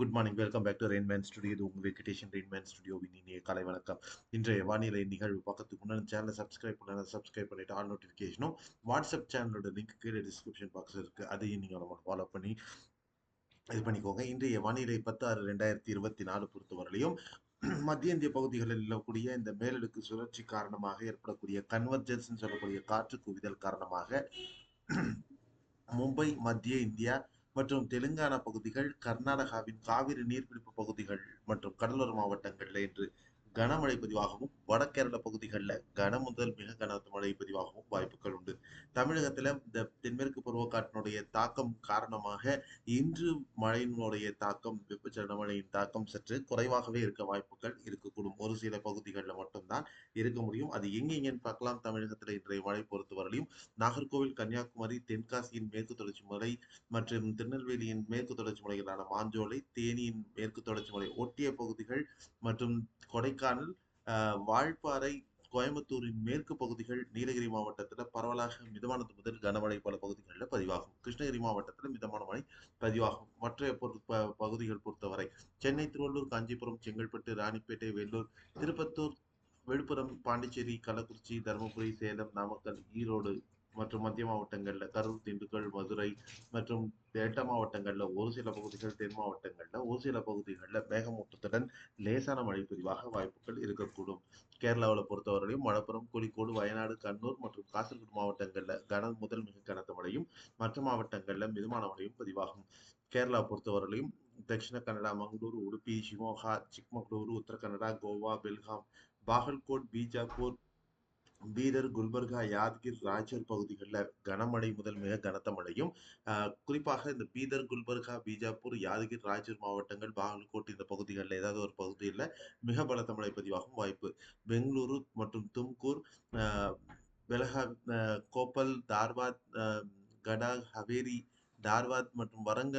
Good morning Rainman studio இது உங்கள் Venkatesan Rainman ஸ்டுடியோவின் இனிய கலை வணக்கம். இன்றைய வானிலை நிகழ்வு பக்கத்துக்கு முன்னாடி சேனலை சப்ஸ்கிரைப் பண்ண சப்ஸ்கிரைப் பண்ணிட்டு ஆல் நோட்டிஃபிகேஷனும் வாட்ஸ்அப் சேனலோட லிங்க் கீழே டிஸ்கிரிப்ஷன் பாக்ஸ் இருக்கு. அதையும் நீங்கள் நம்ம ஃபாலோ பண்ணி இது பண்ணிக்கோங்க. இன்றைய வானிலை பத்து ஆறு ரெண்டாயிரத்தி இருபத்தி நாலு பொறுத்தவரையிலையும் மத்திய இந்திய பகுதிகளில் நிலக்கூடிய இந்த மேலடுக்கு சுழற்சி காரணமாக ஏற்படக்கூடிய கன்வர்ஜன்ஸ் சொல்லக்கூடிய காற்று குவிதல் காரணமாக மும்பை மத்திய இந்தியா மற்றும் தெலுங்கானா பகுதிகள் கர்நாடகாவின் காவிரி நீர்பிடிப்பு பகுதிகள் மற்றும் கடலோர மாவட்டங்கள்ல இன்று கனமழை பதிவாகவும் வடகேரள பகுதிகளில் கன முதல் மிக கனத்த மழை பதிவாகவும் வாய்ப்புகள் உண்டு. தமிழகத்தில் இந்த தென்மேற்கு பருவக்காற்றினுடைய தாக்கம் காரணமாக இன்று மழையினுடைய தாக்கம் வெப்பச்சலன மழையின் தாக்கம் சற்று குறைவாகவே இருக்க வாய்ப்புகள் இருக்கக்கூடும். ஒரு சில பகுதிகளில் மட்டும்தான் இருக்க முடியும். அது எங்கெங்கன்னு பார்க்கலாம். தமிழகத்தில் இன்றைய மழை பொறுத்தவரையிலும் நாகர்கோவில் கன்னியாகுமரி தென்காசியின் மேற்கு தொடர்ச்சி மலை மற்றும் திருநெல்வேலியின் மேற்கு தொடர்ச்சி மலைகளான மாஞ்சோலை தேனியின் மேற்கு தொடர்ச்சி மலை ஒட்டிய பகுதிகள் மற்றும் கொடைக்கானல் வால்பாறை கோயம்புத்தூரின் மேற்கு பகுதிகள் நீலகிரி மாவட்டத்தில் பரவலாக மிதமானது முதல் கனமழை பல பகுதிகளில் பதிவாகும். கிருஷ்ணகிரி மாவட்டத்தில் மிதமான மழை பதிவாகும். மற்ற பகுதிகள் பொறுத்தவரை சென்னை திருவள்ளூர் காஞ்சிபுரம் செங்கல்பட்டு ராணிப்பேட்டை வேலூர் திருப்பத்தூர் விழுப்புரம் பாண்டிச்சேரி கள்ளக்குறிச்சி தருமபுரி சேலம் நாமக்கல் ஈரோடு மற்றும் மத்திய மாவட்டங்கள்ல கரூர் திண்டுக்கல் மதுரை மற்றும் டெல்டா மாவட்டங்கள்ல ஒரு சில பகுதிகள் தென் மாவட்டங்கள்ல ஒரு சில பகுதிகளில் மேகமூட்டத்துடன் லேசான மழை பதிவாக வாய்ப்புகள் இருக்கக்கூடும். கேரளாவில் பொறுத்தவரையிலும் மலப்புரம் கோழிக்கோடு வயநாடு கண்ணூர் மற்றும் காசர்கோடு மாவட்டங்கள்ல கன முதல் மிக கனத்த மழையும் மற்ற மாவட்டங்கள்ல மிதமான மழையும் பதிவாகும். கேரளா பொறுத்தவரையிலும் தட்சிண கன்னடா மங்களூரு உடுப்பி ஷிமோகா சிக்மங்களூரு உத்தர கன்னடா கோவா பெல்காம் பாகல்கோட் பீஜாப்பூர் பீதர் குல்பர்கா யாத்கிர் ராய்ச்சூர் பகுதிகளில் கனமழை முதல் மிக கனத்த மழையும் குறிப்பாக இந்த பீதர் குல்பர்கா பீஜாப்பூர் யாதகிர் ராய்ச்சூர் மாவட்டங்கள் பாகல்கோட் இந்த பகுதிகளில் ஏதாவது ஒரு பகுதியில் மிக பலத்த மழை பதிவாகும் வாய்ப்பு. பெங்களூரு மற்றும் தும்கூர் பெலகா கோப்பல் தார்வாத் கடாக் ஹவேரி தார்வாத் மற்றும் வரங்க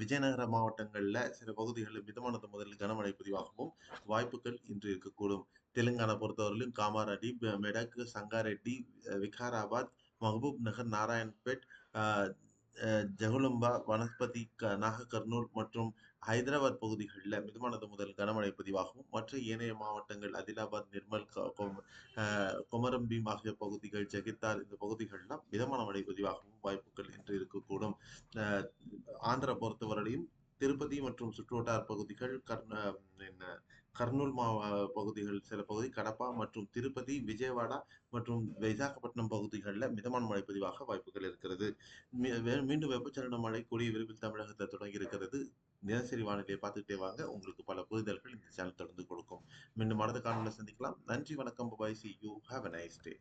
விஜயநகர மாவட்டங்கள்ல சில பகுதிகளில் மிதமானது முதலில் கனமழை பதிவாகவும் வாய்ப்புகள் இன்று இருக்கக்கூடும். தெலுங்கானா பொறுத்தவரையிலும் காமாரெட்டி மெடக் சங்காரெட்டி விகாராபாத் மஹபூப் நகர் நாராயண்பேட் ஜெகுலும்பா வனஸ்பதி நாக கர்னூல் மற்றும் ஹைதராபாத் பகுதிகளில் மிதமானது முதல் கனமழை பதிவாகவும் மற்ற ஏனைய மாவட்டங்கள் அதிலாபாத் நிர்மல் கொமரம்பீம் ஆகிய பகுதிகள் ஜெகித்தார் இந்த பகுதிகளெல்லாம் மிதமான மழை பதிவாகவும் வாய்ப்புகள் இன்று இருக்கக்கூடும். ஆந்திரா பொறுத்தவரையிலும் திருப்பதி மற்றும் சுற்றுவட்டார் பகுதிகள் கர்ண கர்னூல் மாவா பகுதிகள் சில பகுதி கடப்பா மற்றும் திருப்பதி விஜயவாடா மற்றும் விசாகப்பட்டினம் பகுதிகளில் மிதமான மழை பதிவாக வாய்ப்புகள் இருக்கிறது. மீண்டும் வெப்பச்சலன மழை கூடிய விரைவில் தமிழகத்தில் தொடங்கி இருக்கிறது. தினசரி வானிலையை பார்த்துக்கிட்டே வாங்க. உங்களுக்கு பல புரிதல்கள் இந்த சேனல் தொடர்ந்து கொடுக்கும். மீண்டும் அடுத்த காலங்களில் சந்திக்கலாம். நன்றி வணக்கம். Bye see you have a nice day